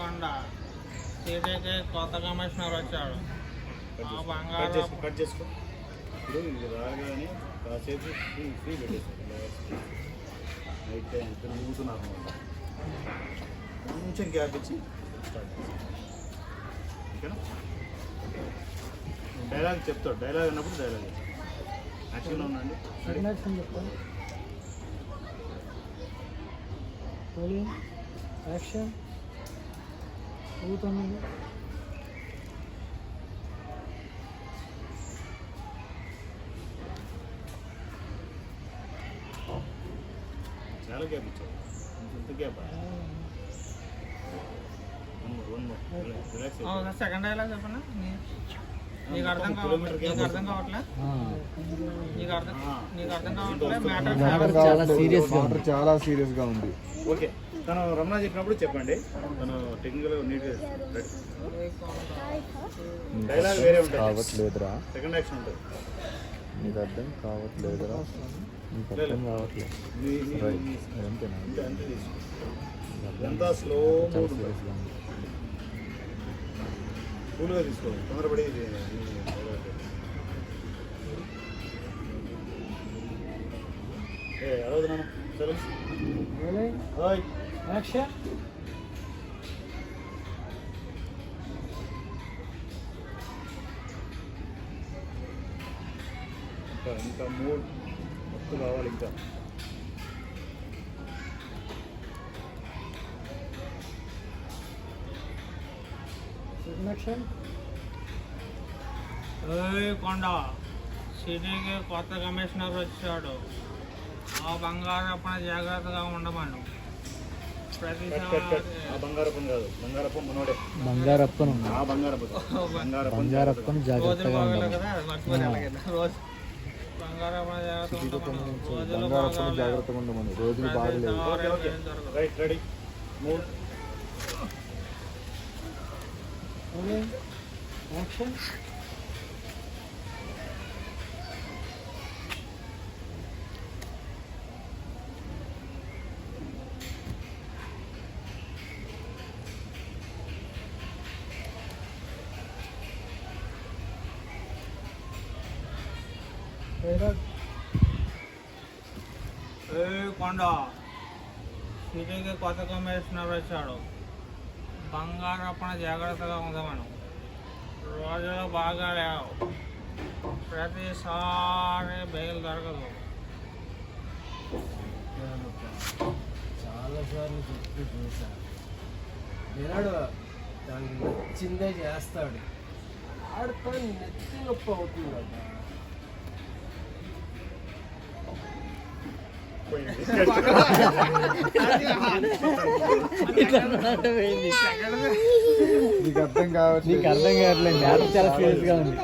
కొండ సిటీకి కొత్త కమిషనర్ వచ్చాడు. కట్ ఆ చేసుకో. కట్ బంగారం చేసుకో కట్ చేసుకో. ఇప్పుడు ఇది రాగానే కాసేపు ఫ్రీ ఊగుతున్నారు. కొంచెం గ్యాప్ ఇచ్చి స్టార్ట్ చేస్తాం ఓకేనా? డైలాగ్ చెప్తాడు. డైలాగ్ అన్నప్పుడు డైలాగ్ యాక్షన్లో ఉండండి. యాక్షన్. చాలా గ్యాప్ ఇచ్చారు. ఇంత గ్యాప్? రిలాక్స్ సెకండ్ డైలాగ్ చెప్పండి నీకు అర్థం కావట్లే నీకు అర్థం కావట్లే? నీకు అర్థం నీకు అర్థం కావట్లే? మ్యాటర్ చాలా సీరియస్గా ఉంది. ఓకే. తను రమణ చెప్పినప్పుడు చెప్పండి. తను టెక్నికల్ నీట్గా డైలాగ్ వేరే ఉంటుంది. కావట్లేదురా. సెకండ్ యాక్షన్ ఉంటుంది. నీకు అర్థం కావట్లేదురా. నీకు అర్థం కావట్లేదు. అంతే స్లో కూల్గా తీసుకో. తొందరపడి ఏ అరవదు నాన్న. సరే. హాయ్ యాక్షన్ ఇంకా ఇంకా మూడు. మొత్తం కావాలి ఇంకా. యాక్షన్ కొండ. సిటీకి కొత్త కమిషనర్ వచ్చాడు. ఆ బంగారప్పన జాగ్రత్తగా ఉండమను. కాదు. బంగారప్ప మనోడే. బంగారప్పను. ఆ బంగారప్ప జాగ్రత్తగా బంగారప్పన జాగ్రత్తగా ఉండమను రోజులు బంగారప్పని బాగాలే జాగ్రత్తగా ఉండమని. రోజులు బాగలేవు okay okay right ready action కొండ? సిటీకి కొత్త కమిషనర్ వచ్చాడు బంగారప్పన జాగ్రత్తగా ఉందామను రోజులు బాగా లేవు. ప్రతిసారి బెయిల్ దొరకదు. చాలాసార్లు చెప్పి చూశాను వినడు దానికి నచ్చిందే చేస్తాడు. ఆడితో నెత్తి నొప్పి అవుతుంది కదా నీకు అర్థం కావట్లేదు. నీకు అర్థం కావట్లేదు. చాలా సీరియస్గా ఉంది.